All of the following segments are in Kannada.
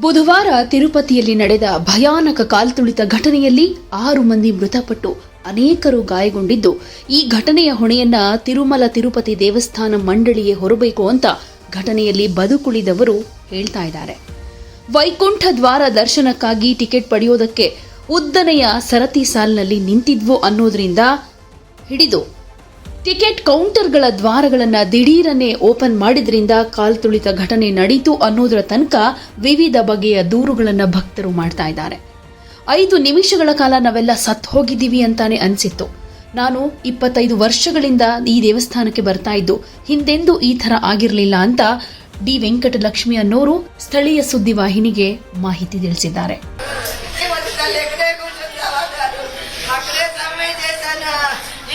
ಬುಧವಾರ ತಿರುಪತಿಯಲ್ಲಿ ನಡೆದ ಭಯಾನಕ ಕಾಲ್ತುಳಿತ ಘಟನೆಯಲ್ಲಿ ಆರು ಮಂದಿ ಮೃತಪಟ್ಟು ಅನೇಕರು ಗಾಯಗೊಂಡಿದ್ದು, ಈ ಘಟನೆಯ ಹೊಣೆಯನ್ನ ತಿರುಮಲ ತಿರುಪತಿ ದೇವಸ್ಥಾನ ಮಂಡಳಿಗೆ ಹೊರಬೇಕು ಅಂತ ಘಟನೆಯಲ್ಲಿ ಬದುಕುಳಿದವರು ಹೇಳ್ತಾ ಇದ್ದಾರೆ. ವೈಕುಂಠ ದ್ವಾರ ದರ್ಶನಕ್ಕಾಗಿ ಟಿಕೆಟ್ ಪಡೆಯೋದಕ್ಕೆ ಉದ್ದನೆಯ ಸರತಿ ಸಾಲಿನಲ್ಲಿ ನಿಂತಿದ್ವು ಅನ್ನೋದ್ರಿಂದ ಹಿಡಿದು ಟಿಕೆಟ್ ಕೌಂಟರ್ಗಳ ದ್ವಾರಗಳನ್ನು ದಿಢೀರನೆ ಓಪನ್ ಮಾಡಿದ್ರಿಂದ ಕಾಲ್ತುಳಿತ ಘಟನೆ ನಡೀತು ಅನ್ನೋದರ ತನಕ ವಿವಿಧ ಬಗೆಯ ದೂರುಗಳನ್ನು ಭಕ್ತರು ಮಾಡ್ತಾ ಇದ್ದಾರೆ. ಐದು ನಿಮಿಷಗಳ ಕಾಲ ನಾವೆಲ್ಲ ಸತ್ ಹೋಗಿದ್ದೀವಿ ಅಂತಾನೆ ಅನಿಸಿತ್ತು. ನಾನು ಇಪ್ಪತ್ತೈದು ವರ್ಷಗಳಿಂದ ಈ ದೇವಸ್ಥಾನಕ್ಕೆ ಬರ್ತಾ ಇದ್ದು, ಹಿಂದೆಂದೂ ಈ ತರ ಆಗಿರಲಿಲ್ಲ ಅಂತ ಡಿ ವೆಂಕಟಲಕ್ಷ್ಮಿ ಅನ್ನೋರು ಸ್ಥಳೀಯ ಸುದ್ದಿವಾಹಿನಿಗೆ ಮಾಹಿತಿ ತಿಳಿಸಿದ್ದಾರೆ.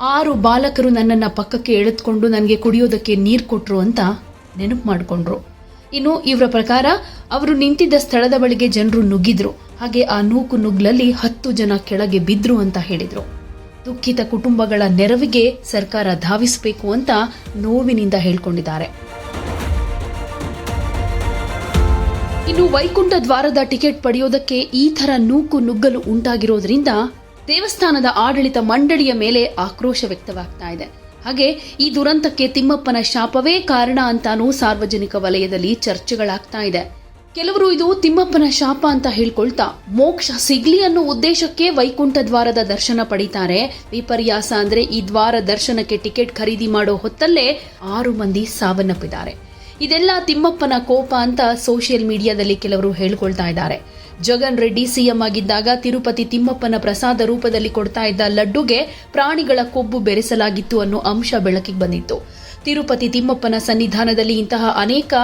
ಆರು ಬಾಲಕರು ನನ್ನನ್ನು ಪಕ್ಕಕ್ಕೆ ಎಳೆದುಕೊಂಡು ನನಗೆ ಕುಡಿಯೋದಕ್ಕೆ ನೀರು ಕೊಟ್ಟರು ಅಂತ ನೆನಪು ಮಾಡಿಕೊಂಡ್ರು. ಇನ್ನು ಇವರ ಪ್ರಕಾರ ಅವರು ನಿಂತಿದ್ದ ಸ್ಥಳದ ಬಳಿಗೆ ಜನರು ನುಗ್ಗಿದ್ರು. ಹಾಗೆ ಆ ನೂಕು ನುಗ್ಲಲ್ಲಿ ಹತ್ತು ಜನ ಕೆಳಗೆ ಬಿದ್ರು ಅಂತ ಹೇಳಿದರು. ದುಃಖಿತ ಕುಟುಂಬಗಳ ನೆರವಿಗೆ ಸರ್ಕಾರ ಧಾವಿಸಬೇಕು ಅಂತ ನೋವಿನಿಂದ ಹೇಳ್ಕೊಂಡಿದ್ದಾರೆ. ಇನ್ನು ವೈಕುಂಠ ದ್ವಾರದ ಟಿಕೆಟ್ ಪಡೆಯೋದಕ್ಕೆ ಈ ಥರ ನೂಕು ನುಗ್ಗಲು ಉಂಟಾಗಿರೋದ್ರಿಂದ ದೇವಸ್ಥಾನದ ಆಡಳಿತ ಮಂಡಳಿಯ ಮೇಲೆ ಆಕ್ರೋಶ ವ್ಯಕ್ತವಾಗ್ತಾ ಇದೆ. ಹಾಗೆ ಈ ದುರಂತಕ್ಕೆ ತಿಮ್ಮಪ್ಪನ ಶಾಪವೇ ಕಾರಣ ಅಂತಾನೂ ಸಾರ್ವಜನಿಕ ವಲಯದಲ್ಲಿ ಚರ್ಚೆಗಳಾಗ್ತಾ ಇದೆ. ಕೆಲವರು ಇದು ತಿಮ್ಮಪ್ಪನ ಶಾಪ ಅಂತ ಹೇಳ್ಕೊಳ್ತಾ ಮೋಕ್ಷ ಸಿಗ್ಲಿ ಅನ್ನೋ ಉದ್ದೇಶಕ್ಕೆ ವೈಕುಂಠ ದ್ವಾರದ ದರ್ಶನ ಪಡಿತಾರೆ. ವಿಪರ್ಯಾಸ ಅಂದ್ರೆ ಈ ದ್ವಾರ ದರ್ಶನಕ್ಕೆ ಟಿಕೆಟ್ ಖರೀದಿ ಮಾಡೋ ಹೊತ್ತಲ್ಲೇ ಆರು ಮಂದಿ ಸಾವನ್ನಪ್ಪಿದ್ದಾರೆ. ಇದೆಲ್ಲ ತಿಮ್ಮಪ್ಪನ ಕೋಪ ಅಂತ ಸೋಷಿಯಲ್ ಮೀಡಿಯಾದಲ್ಲಿ ಕೆಲವರು ಹೇಳ್ಕೊಳ್ತಾ ಇದ್ದಾರೆ. ಜಗನ್ ರೆಡ್ಡಿ ಸಿಎಂ ಆಗಿದ್ದಾಗ ತಿರುಪತಿ ತಿಮ್ಮಪ್ಪನ ಪ್ರಸಾದ ರೂಪದಲ್ಲಿ ಕೊಡ್ತಾ ಇದ್ದ ಲಡ್ಡುಗೆ ಪ್ರಾಣಿಗಳ ಕೊಬ್ಬು ಬೆರೆಸಲಾಗಿತ್ತು ಅನ್ನೋ ಅಂಶ ಬೆಳಕಿಗೆ ಬಂದಿತ್ತು. ತಿರುಪತಿ ತಿಮ್ಮಪ್ಪನ ಸನ್ನಿಧಾನದಲ್ಲಿ ಇಂತಹ ಅನೇಕ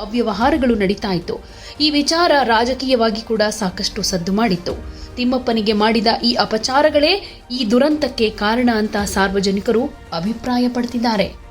ಅವ್ಯವಹಾರಗಳು ನಡೀತಾ ಇತ್ತು. ಈ ವಿಚಾರ ರಾಜಕೀಯವಾಗಿ ಕೂಡ ಸಾಕಷ್ಟು ಸದ್ದು ಮಾಡಿತ್ತು. ತಿಮ್ಮಪ್ಪನಿಗೆ ಮಾಡಿದ ಈ ಅಪಚಾರಗಳೇ ಈ ದುರಂತಕ್ಕೆ ಕಾರಣ ಅಂತ ಸಾರ್ವಜನಿಕರು ಅಭಿಪ್ರಾಯಪಡ್ತಿದ್ದಾರೆ.